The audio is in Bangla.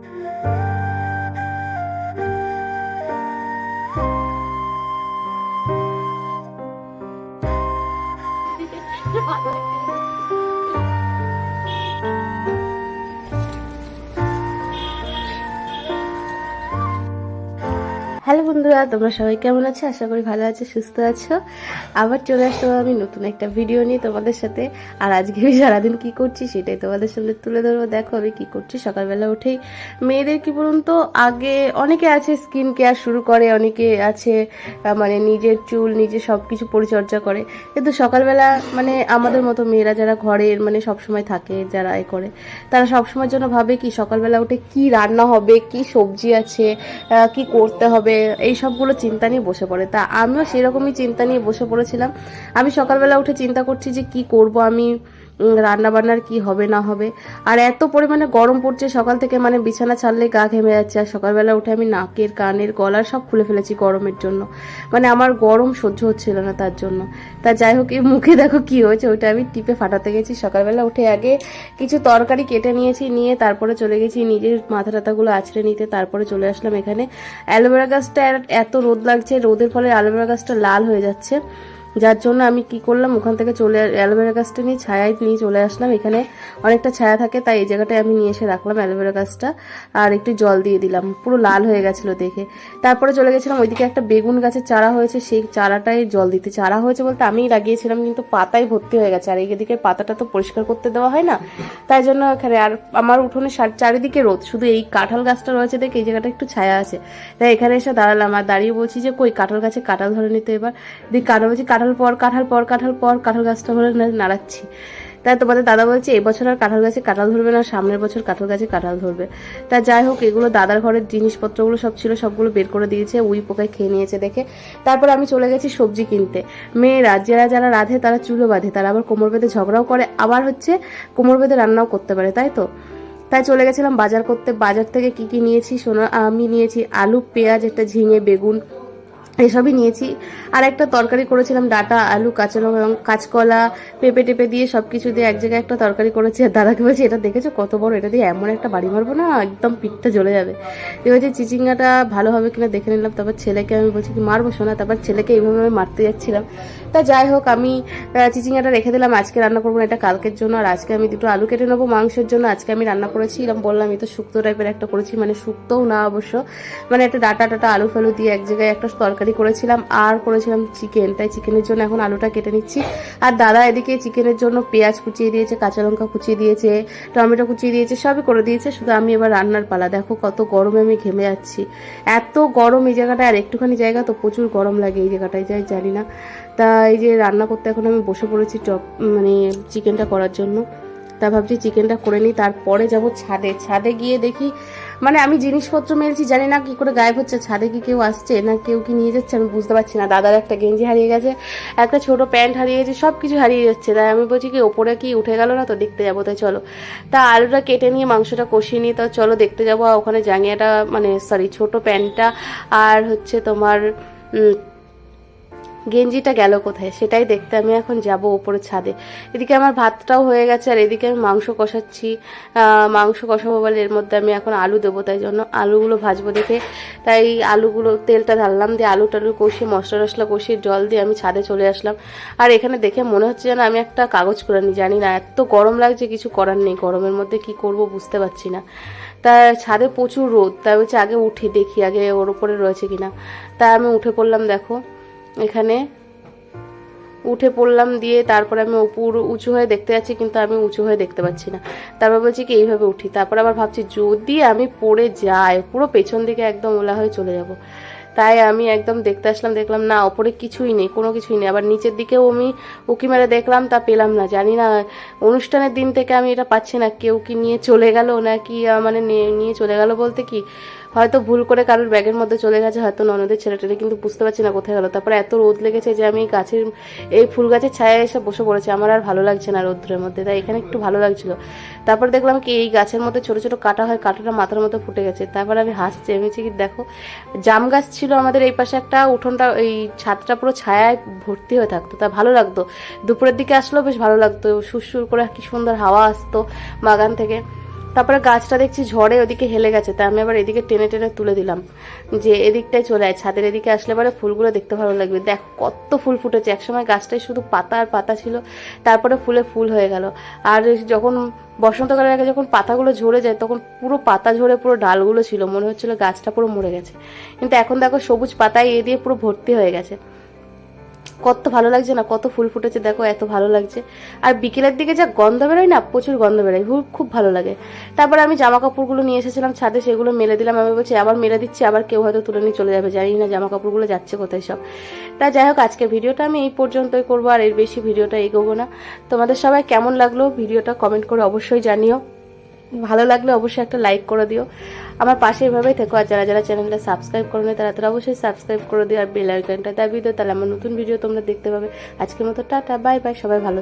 嘿嘿，是吗？হ্যালো বন্ধুরা, তোমরা সবাই কেমন আছো? আশা করি ভালো আছো, সুস্থ আছো। আবার চলে আসলাম আমি নতুন একটা ভিডিও নিয়ে তোমাদের সাথে। আর আজকে আমি সারাদিন কী করছি সেটাই তোমাদের সামনে তুলে ধরবো। দেখো আমি কী করছি, সকালবেলা উঠেই মেয়েদের কি বলুন তো, আগে অনেকে আছে স্কিন কেয়ার শুরু করে, অনেকে আছে মানে নিজের চুল নিজে সব কিছু পরিচর্যা করে। কিন্তু সকালবেলা মানে আমাদের মতো মেয়েরা যারা ঘরের মানে সবসময় থাকে, যারা এ করে, তারা সবসময়ের জন্য ভাবে কি, সকালবেলা উঠে কি রান্না হবে, কি সবজি আছে কি করতে হবে এই সবগুলো চিন্তা নিয়ে বসে পড়ে। তা আমিও সেরকমই চিন্তা নিয়ে বসে পড়েছিলাম। আমি সকালবেলা উঠে চিন্তা করছি যে কি করব আমি। রান্না বান্নার কি হবে না হবে। আর এত পরিমাণে গরম পড়ছে, সকাল থেকে মানে বিছানা ছাড়লে গা ঘেমে যাচ্ছে। আর সকালবেলা উঠে আমি নাকের, কানের গলার সব খুলে ফেলেছি গরমের জন্য। মানে আমার গরম সহ্য হচ্ছিল না তার জন্য। তা যাই হোক, এই মুখে দেখো কি হয়েছে, ওইটা আমি টিপে ফাটাতে গেছি। সকালবেলা উঠে আগে কিছু তরকারি কেটে নিয়েছি, নিয়ে তারপরে চলে গেছি নিজের মাথা টাথাগুলো আছড়ে নিতে। তারপরে চলে আসলাম এখানে। অ্যালোভেরা গাছটা এত রোদ লাগছে, রোদের ফলে অ্যালোভেরা গাছটা লাল হয়ে যাচ্ছে। যার জন্য আমি কি করলাম, ওখান থেকে চলে অ্যালোভেরা গাছটা নিয়ে, ছায়ায় নিয়ে চলে আসলাম। এখানে অনেকটা ছায়া থাকে, তাই এই জায়গাটায় আমি নিয়ে এসে রাখলাম অ্যালোভেরা গাছটা আর একটু জল দিয়ে দিলাম। পুরো লাল হয়ে গেছিল দেখে। তারপরে চলে গেছিলাম, ওইদিকে একটা বেগুন গাছের চারা হয়েছে, সেই চারাটায় জল দিতে। চারা হয়েছে বলতে আমিই লাগিয়েছিলাম, কিন্তু পাতায় ভর্তি হয়ে গেছে। আর এইদিকে পাতাটা তো পরিষ্কার করতে দেওয়া হয় না, তাই জন্য এখানে আর আমার উঠোনে চারিদিকে রোদ। শুধু এই কাঁঠাল গাছটা রয়েছে দেখে এই জায়গাটা একটু ছায়া আছে। তাই এখানে এসে দাঁড়ালাম। আর দাঁড়িয়ে বলছি যে, কই কাঁঠাল গাছে কাঁঠাল ধরে নিতে এবার? দিক কাঁঠাল বলছি কাঁঠাল পর কাঁঠাল পর কাঁঠাল পর কাঁঠাল গাছটা ধরে নাড়াচ্ছি। তাই তোমাদের দাদা বলছে এবছর আর কাঁঠাল গাছে কাঁঠাল ধরবে না, সামনের বছর কাঁঠাল গাছে কাঁঠাল ধরবে। তা যাই হোক, এগুলো দাদার ঘরের জিনিসপত্রগুলো সব ছিল, সবগুলো বের করে দিয়েছে, উই পোকায় খেয়ে নিয়েছে দেখে। তারপর আমি চলে গেছি সবজি কিনতে। মেয়েরা, যারা যারা রাধে তারা চুলো বাঁধে, তারা আবার কোমর বেঁধে ঝগড়াও করে, আবার হচ্ছে কোমর বেঁধে রান্নাও করতে পারে, তাই তো? তাই চলে গেছিলাম বাজার করতে। বাজার থেকে কি কি নিয়েছি? শোনো আমি নিয়েছি আলু, পেঁয়াজ, একটা ঝিঙে, বেগুন এসবই নিয়েছি। আর একটা তরকারি করেছিলাম, ডাটা, আলু, কাঁচা লঙ্কা এবং কাঁচকলা পেঁপে টেপে দিয়ে সব কিছু দিয়ে এক জায়গায় একটা তরকারি করেছি। আর দাদাকে বলছি, এটা দেখেছ কত বড়? এটা দিয়ে এমন একটা বাড়ি মারবো না, একদম পিঠটা জ্বলে যাবে। দিয়ে বলছি, চিচিঙ্গাটা ভালো হবে কিনা দেখে নিলাম। তারপর ছেলেকে আমি বলছি, কি মারবো শোনা তারপর ছেলেকে এইভাবে আমি মারতে যাচ্ছিলাম। তা যাই হোক, আমি চিচিঙ্গাটা রেখে দিলাম। আজকে রান্না করব না, এটা কালকের জন্য। আর আজকে আমি দুটো আলু কেটে নেব মাংসের জন্য। আজকে আমি রান্না করেছি এরকম বললাম, এই তো শুক্তো টাইপের একটা করেছি। মানে শুক্তোও না অবশ্য। মানে একটা ডাটা টাটা আলু ফালু দিয়ে এক জায়গায় একটা তরকারি করেছিলাম, আর করেছিলাম চিকেন তাই চিকেনের জন্য এখন আলুটা কেটে নিচ্ছি। আর দাদা এদিকে চিকেনের জন্য পেঁয়াজ কুচিয়ে দিয়েছে, কাঁচা লঙ্কা কুচিয়ে দিয়েছে, টমেটো কুচিয়ে দিয়েছে, সবই করে দিয়েছে, শুধু আমি এবার রান্নার পালা। দেখো কত গরমে আমি ঘেমে যাচ্ছি। এত গরম এই জায়গাটায় আর একটুখানি জায়গা তো প্রচুর গরম লাগে এই জায়গাটায়, যাই জানি না। তা এই যে রান্না করতে এখন আমি বসে পড়েছি টপ মানে চিকেনটা করার জন্য। তা ভাবছি চিকেনটা করে নিই, তারপরে যাব ছাদে। ছাদে গিয়ে দেখি মানে আমি জিনিসপত্র মেলছি, জানি না কি করে গায়েব হচ্ছে, ছাদে কি কেউ আসছে, না কেউ কি নিয়ে যাচ্ছে, আমি বুঝতে পারছি না। দাদার একটা গেঞ্জি হারিয়ে গেছে, একটা ছোট প্যান্ট হারিয়ে গেছে সব কিছু হারিয়ে যাচ্ছে। তাই আমি বলছি কি, ওপরে কি উঠে গেল না, তো দেখতে যাব, তাই চলো। তা আলুটা কেটে নিয়ে মাংসটা কষিয়ে নিয়ে তাও চলো দেখতে যাব ওখানে জাঙ্গিয়াটা মানে সরি ছোট প্যান্টটা, আর হচ্ছে তোমার গেঞ্জিটা গেল কোথায়? সেটাই দেখতে আমি এখন যাব ওপরে ছাদে। এদিকে আমার ভাতটাও হয়ে গেছে আর এদিকে আমি মাংস কষাচ্ছি। মাংস কষাবো বলে এর মধ্যে আমি এখন আলু দেবো, তাই জন্য আলুগুলো ভাজবো দেখে। তাই আলুগুলো তেলটা ঢাললাম, দিয়ে আলু টালু কষিয়ে, মশলা টশলা কষিয়ে জল দিয়ে আমি ছাদে চলে আসলাম। আর এখানে দেখে মনে হচ্ছে যেন আমি একটা কাগজ করে নিই জানি না, এত গরম লাগছে, কিছু করার নেই। গরমের মধ্যে কি করব বুঝতে পারছি না। তা ছাদে প্রচুর রোদ তাই বলছে আগে উঠি, দেখি আগে ওর উপরে রয়েছে কিনা। তা আমি উঠে পড়লাম, দেখো। এখানে। উঠে পড়লাম দিয়ে তারপরে আমি উপর উঁচু হয়ে দেখতে যাচ্ছি, কিন্তু আমি উঁচু হয়ে দেখতে পাচ্ছি না। তারপর বলছি কি, এইভাবে উঠি। তারপর আবার ভাবছি, যদি আমি পড়ে যাই, পুরো পেছন দিকে একদম ওলা হয়ে চলে যাব। তাই আমি একদম দেখতে আসলাম, দেখলাম না, ওপরে কিছুই নেই, কোনো কিছুই নেই। আবার নিচের দিকেও আমি উকি মেরে দেখলাম, তা পেলাম না। জানি না, অনুষ্ঠানের দিন থেকে আমি এটা পাচ্ছি না। কেউ কি নিয়ে চলে গেল না কি মানে নিয়ে চলে গেল বলতে কি? হয়তো ভুল করে কারোর ব্যাগের মধ্যে চলে গেছে, হয়তো ননদের ছেলেটারে, কিন্তু বুঝতে পারছি না কোথায় গেলো। তারপরে এত রোদ লেগেছে যে আমি গাছের, এই ফুল গাছের ছায়া এসে বসে পড়েছি। আমার আর ভালো লাগছে না রোদ্রের মধ্যে, তাই এখানে একটু ভালো লাগছিল। তারপর দেখলাম কি, এই গাছের মধ্যে ছোট ছোট কাটা হয়, কাটাটা মাথার মতো ফুটে গেছে। তারপর আমি হাসছি, আমি কি, দেখো, জাম গাছ ছিল আমাদের এই পাশে একটা, উঠোনটা, এই ছাদটা পুরো ছায়ায় ভর্তি হয়ে থাকতো, তা ভালো লাগতো। দুপুরের দিকে আসলেও বেশ ভালো লাগতো, সুরসুর করে কি সুন্দর হাওয়া আসতো বাগান থেকে। তারপরে গাছটা দেখছি ঝড়ে ওদিকে হেলে গেছে, তাই আমি আবার এদিকে টেনে টেনে তুলে দিলাম। যে এদিকটাই চলে আয়, ছাদের এদিকে আসলে পরে ফুলগুলো দেখতে ভালো লাগবে। দেখ, কত ফুল ফুটেছে। একসময় গাছটায় শুধু পাতা আর পাতা ছিল, তারপরে ফুলে ফুল হয়ে গেল। আর যখন বসন্তকালের আগে যখন পাতাগুলো ঝরে যায়, তখন পুরো পাতা ঝরে পুরো ডালগুলো ছিল। মনে হচ্ছিল গাছটা পুরো মরে গেছে। কিন্তু এখন দেখো সবুজ পাতায় এ দিয়ে পুরো ভর্তি হয়ে গেছে। কত ভালো লাগছে না, কত ফুল ফুটেছে, দেখো এত ভালো লাগছে। আর বিকেলের দিকে যা গন্ধ বেরোয় না, প্রচুর গন্ধ বেরোয় খুব ভালো লাগে। তারপর আমি জামা কাপড়গুলো নিয়ে এসেছিলাম, ছাদে সেগুলো মেলে দিলাম, আমি বলছি আবার মেলে দিচ্ছি, আবার কেউ হয়তো তুলে নিয়ে চলে যাবে, জানি না জামা কাপড়গুলো যাচ্ছে কোথায় সব। তা যাই হোক আজকে ভিডিওটা আমি এই পর্যন্তই করব, আর এর বেশি ভিডিওটা এগোবো না। তোমাদের সবাই কেমন লাগল? ভিডিওটা কমেন্ট করে অবশ্যই জানিও। ভালো লাগলে অবশ্যই একটা লাইক করে দিও। আমার পাশে এভাবেই থেকো, আর যারা যারা চ্যানেলটা সাবস্ক্রাইব করো না তারা তারা অবশ্যই সাবস্ক্রাইব করে দিও আর বেল আইকনটা দাবি দিও তাহলে আমার নতুন ভিডিও তোমরা দেখতে পাবে। আজকের মতো টাটা বাই বাই সবাই ভালো